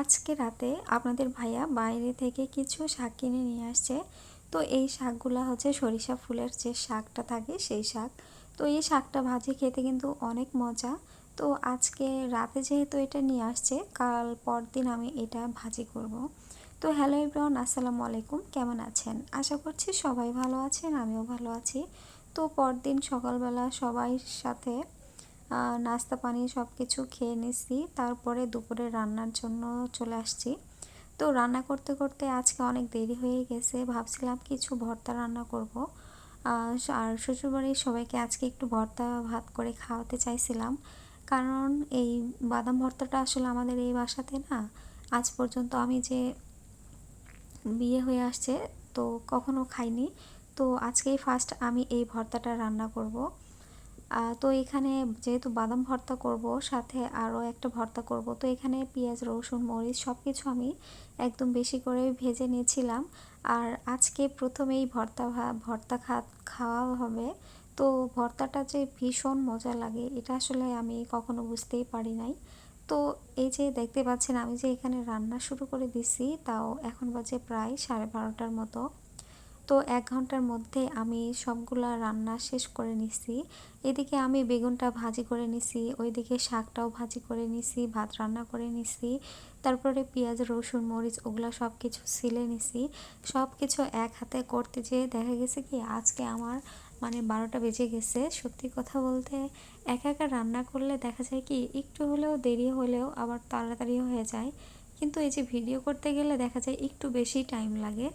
আজকে রাতে আপনাদের ভাইয়া বাইরে থেকে কিছু শাক কিনে নিয়ে আসছে। তো এই শাকগুলো হচ্ছে সরিষা ফুলের যে শাকটা থাকে সেই শাক। তো এই শাকটা ভাজি খেতে কিন্তু অনেক মজা। তো আজকে রাতে যেহেতু এটা নিয়ে আসছে, কাল পরদিন আমি এটা ভাজি করব। তো হ্যালো ইব্রাহন আসসালামু আলাইকুম। কেমন আছেন? আশা করছি সবাই ভালো আছেন, আমিও ভালো আছি। তো পরদিন সকালবেলা সবাই সাথে নাস্তা পানি সব কিছু খেয়ে নিছি। তারপরে দুপুরে রান্নার জন্য চলে আসছি। তো রান্না করতে করতে আজকে অনেক দেরি হয়ে গেছে। ভাবছিলাম কিছু ভর্তা রান্না করব। আর শ্বশুরবাড়ির সবাইকে আজকে একটু ভর্তা, ভাত করে খাওয়াতে চাইছিলাম। কারণ এই বাদাম ভর্তাটা আসলে আমাদের এই বাসাতে না, আজ পর্যন্ত আমি যে বিয়ে হয়ে আসছে, তো কখনো খাইনি। তো আজকেই ফার্স্ট আমি এই ভর্তাটা রান্না করব। তো এখানে যেহেতু বাদাম ভর্তা করব, সাথে আরও একটা ভর্তা করব, তো এখানে পেঁয়াজ, রসুন, মরিচ সব কিছু আমি একদম বেশি করে ভেজে নিয়েছিলাম। আর আজকে প্রথমেই ভর্তা ভর্তা খাওয়া হবে। তো ভর্তাটা যে ভীষণ মজা লাগে, এটা আসলে আমি কখনো বুঝতেই পারি নাই। তো এই যে দেখতে পাচ্ছেন আমি যে এখানে রান্না শুরু করে দিছি, তাও এখন বাজে প্রায় সাড়ে বারোটার মতো। তো এক ঘণ্টার মধ্যে আমি সবগুলা রান্না শেষ করে নিছি। এদিকে আমি বেগুনটা ভাজি করে নিছি, ওইদিকে শাকটাও ভাজি করে নিছি, ভাত রান্না করে নিছি, তারপরে পেঁয়াজ, রসুন, মরিচ ওগুলা সব কিছু ছিলে নিছি। সব কিছু এক হাতে করতে যেয়ে দেখা গেছে কি, আজকে আমার মানে বারোটা বেজে গেছে। সত্যি কথা বলতে একা একা রান্না করলে দেখা যায় কি, একটু হলেও দেরি হলেও আবার তাড়াতাড়ি হয়ে যায়। কিন্তু এই যে ভিডিও করতে গেলে দেখা যায় একটু বেশি টাইম লাগে।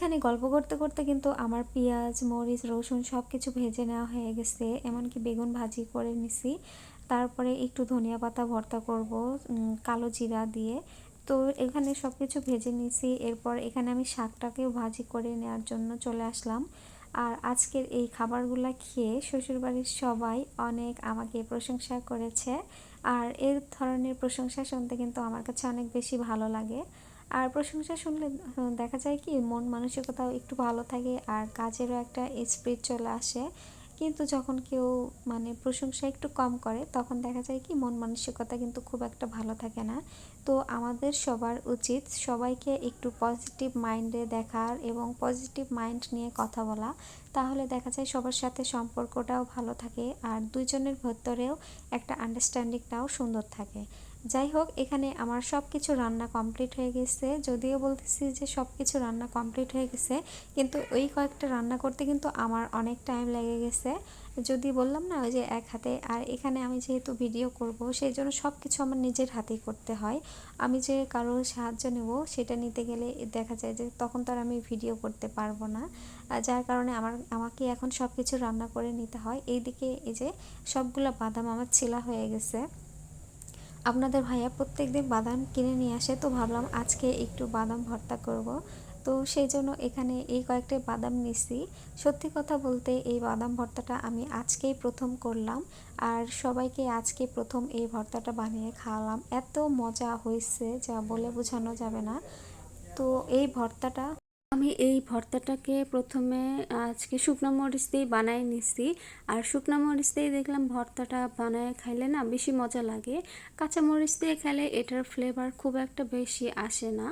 এখানে গল্প করতে করতে কিন্তু আমার পেঁয়াজ, মরিচ, রসুন সব কিছু ভেজে নেওয়া হয়ে গেছে। এমনকি বেগুন ভাজি করে নিছি। তারপরে একটু ধনিয়া পাতা ভর্তা করব কালো জিরা দিয়ে। তো এখানে সব কিছু ভেজে নিছি। এরপর এখানে আমি শাকটাকেও ভাজি করে নেওয়ার জন্য চলে আসলাম। আর আজকের এই খাবারগুলো খেয়ে শ্বশুরবাড়ির সবাই অনেক আমাকে প্রশংসা করেছে। আর এর ধরনের প্রশংসা শুনতে কিন্তু আমার কাছে অনেক বেশি ভালো লাগে। আর প্রশংসা শুনলে দেখা যায় কি, মন মানসিকতাও একটু ভালো থাকে আর কাজেরও একটা স্পিড চলে আসে। কিন্তু যখন কেউ মানে প্রশংসা একটু কম করে, তখন দেখা যায় কি, মন মানসিকতা কিন্তু খুব একটা ভালো থাকে না। তো আমাদের সবার উচিত সবাইকে একটু পজিটিভ মাইন্ডে দেখার এবং পজিটিভ মাইন্ড নিয়ে কথা বলা। তাহলে দেখা যায় সবার সাথে সম্পর্কটাও ভালো থাকে আর দুইজনের ভেতরেও একটা আন্ডারস্ট্যান্ডিংটাও সুন্দর থাকে। যাই হোক, এখানে আমার সব কিছু রান্না কমপ্লিট হয়ে গেছে। যদিও বলতেছি যে সব কিছু রান্না কমপ্লিট হয়ে গেছে, কিন্তু ওই কয়েকটা রান্না করতে কিন্তু আমার অনেক টাইম লেগে গেছে। যদি বললাম না, ওই যে এক হাতে, আর এখানে আমি যেহেতু ভিডিও করব, সেই জন্য সব কিছু আমার নিজের হাতেই করতে হয়। আমি যে কারোর সাহায্য নেব, সেটা নিতে গেলে দেখা যায় যে তখন তো আর আমি ভিডিও করতে পারব না। যার কারণে আমার, আমাকে এখন সব কিছু রান্না করে নিতে হয়। এইদিকে এই যে সবগুলো বাদাম আমার ছিলা হয়ে গেছে। আপনাদের ভাইয়া প্রত্যেক দিন বাদাম কিনে নিয়ে আসে, তো ভাবলাম আজকে একটু বাদাম ভর্তা করব। তো সেই জন্য এখানে এই কয়েকটা বাদাম নিছি। সত্যি কথা বলতে এই বাদাম ভর্তাটা আমি আজকেই প্রথম করলাম আর সবাইকে আজকে প্রথম এই ভর্তাটা বানিয়ে খাওয়ালাম। এত মজা হয়েছে যা বলে বোঝানো যাবে না। তো এই ভর্তাটা আমি এই ভর্তাটাকে প্রথমে আজকে শুকনো মরিচ দিয়ে বানাই নিছি। আর শুকনো মরিচ দিয়ে দেখলাম ভর্তাটা বানায় খাইলে না বেশি মজা লাগে। কাঁচা মরিচ দিয়ে খেলে এটার ফ্লেভার খুব একটা বেশি আসে না।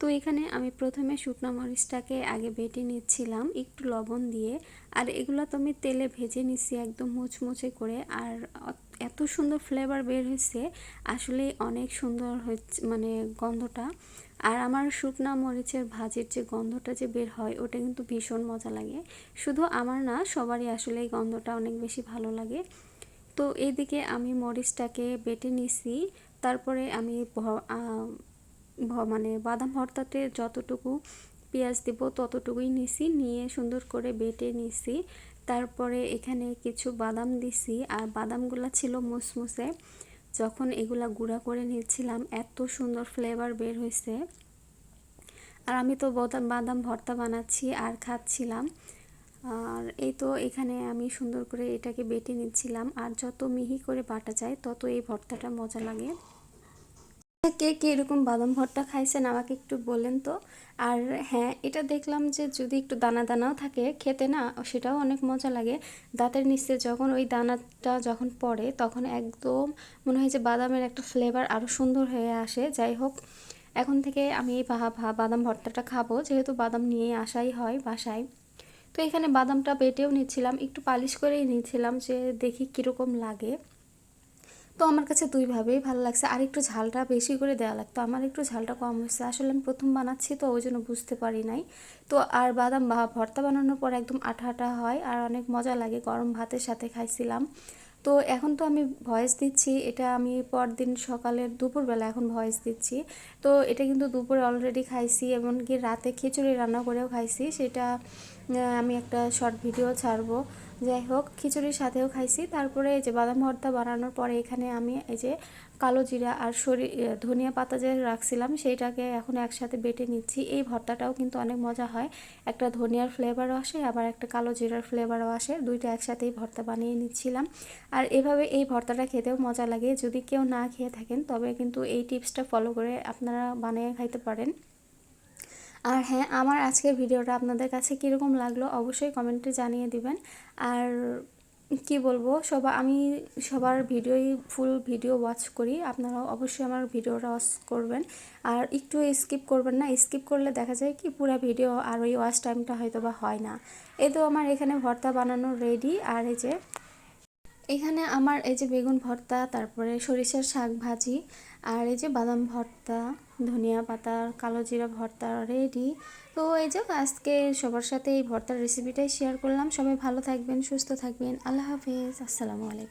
তো এখানে আমি প্রথমে শুকনো মরিচটাকে আগে বেটে নিচ্ছিলাম একটু লবণ দিয়ে। আর এগুলো তো আমি তেলে ভেজে নিচ্ছি একদম মুচমুচে করে। আর এত সুন্দর ফ্লেভার বের হয়েছে, আসলে অনেক সুন্দর হচ্ছে মানে গন্ধটা। আর আমার শুকনা মরিচের ভাজির যে গন্ধটা যে বের হয়, ওটা কিন্তু ভীষণ মজা লাগে। শুধু আমার না, সবারই আসলে এই গন্ধটা অনেক বেশি ভালো লাগে। তো এইদিকে আমি মরিচটাকে বেটে নিছি। তারপরে আমি মানে বাদাম ভর্তাতে যতটুকু পেঁয়াজ দেবো ততটুকুই নিছি, নিয়ে সুন্দর করে বেটে নিছি। তারপরে এখানে কিছু বাদাম দিছি, আর বাদামগুলো ছিল মুসমুসে। যখন এগুলা গুঁড়া করে নিচ্ছিলাম, এত সুন্দর ফ্লেভার বের হয়েছে আর আমি তো বাদাম বাদাম ভর্তা বানাচ্ছি আর খাচ্ছিলাম। আর এই তো এখানে আমি সুন্দর করে এটাকে বেটে নিচ্ছিলাম। আর যত মিহি করে বাটা যায়, তত এই ভর্তাটা মজা লাগে। কে কে এরকম বাদাম ভর্তা খাইছেন আমাকে একটু বলেন তো। আর হ্যাঁ এটা দেখলাম যে যদি একটু দানা দানাও থাকে খেতে না, সেটাও অনেক মজা লাগে। দাঁতের নিচে যখন ওই দানাটা যখন পড়ে, তখন একদম মনে হয় যে বাদামের একটা ফ্লেভার আরও সুন্দর হয়ে আসে। যাই হোক, এখন থেকে আমি এই বাদাম ভর্তাটা খাব। যেহেতু বাদাম নিয়ে আসাই হয় বাসায়। তো এখানে বাদামটা বেটেও নিচ্ছিলাম, একটু পালিশ করেই নিচ্ছিলাম যে দেখি কীরকম লাগে। তো আমার কাছে দুইভাবেই ভালো লাগছে। আর একটু ঝালটা বেশি করে দেওয়া লাগতো। আমার একটু ঝালটা কম হয়েছে। আসলে আমি প্রথম বানাচ্ছি তো, ওই জন্য বুঝতে পারি নাই। তো আর বাদাম বা ভর্তা বানানোর পর একদম আঠা আঠা হয় আর অনেক মজা লাগে। গরম ভাতের সাথে খাইছিলাম। তো এখন তো আমি ভয়েস দিচ্ছি। এটা আমি পরদিন সকালের দুপুরবেলা এখন ভয়েস দিচ্ছি। তো এটা কিন্তু দুপুরে অলরেডি খাইছি। এমনকি রাতে খিচুড়ি রান্না করেও খাইছি। সেটা আমি একটা শর্ট ভিডিও ছাড়বো। যাই হোক খিচুড়ির সাথেও খাইছি। তারপরে এই যে বাদাম ভর্তা বানানোর পরে এখানে আমি এই যে কালো জিরা আর সরি ধনিয়া পাতা যে রাখছিলাম, সেইটাকে এখন একসাথে বেটে নিচ্ছি। এই ভর্তাটাও কিন্তু অনেক মজা হয়। একটা ধনিয়ার ফ্লেভারও আসে, আবার একটা কালো জিরার ফ্লেভারও আসে। দুইটা একসাথেই ভর্তা বানিয়ে নিচ্ছিলাম। আর এভাবে এই ভর্তাটা খেতেও মজা লাগে। যদি কেউ না খেয়ে থাকেন, তবে কিন্তু এই টিপসটা ফলো করে আপনারা বানিয়ে খাইতে পারেন। আর হ্যাঁ আমার আজকের ভিডিওটা আপনাদের কাছে কীরকম লাগল অবশ্যই কমেন্টে জানিয়ে দিবেন। আর কি বলব, সবা, আমি সবার ভিডিওই ফুল ভিডিও ওয়াচ করি। আপনারা অবশ্যই আমার ভিডিওটা ওয়াচ করবেন। আর একটু স্কিপ করবেন না স্কিপ করলে দেখা যায় কি পুরো ভিডিও আর ওই ওয়াচ টাইমটা হয়তো বা হয় না। এ তো আমার এখানে ভর্তা বানানো রেডি আর এই যে এখানে আমার এই যে বেগুন ভর্তা, তারপরে সরিষার শাক ভাজি, আর এই যে বাদাম ভর্তা, ধনিয়া পাতা, কালো জিরা ভর্তা রেডি তো এই যে আজকে সবার সাথে এই ভর্তার রেসিপিটাই শেয়ার করলাম। সবাই ভালো থাকবেন, সুস্থ থাকবেন। আল্লাহ হাফেজ। আসসালামু আলাইকুম।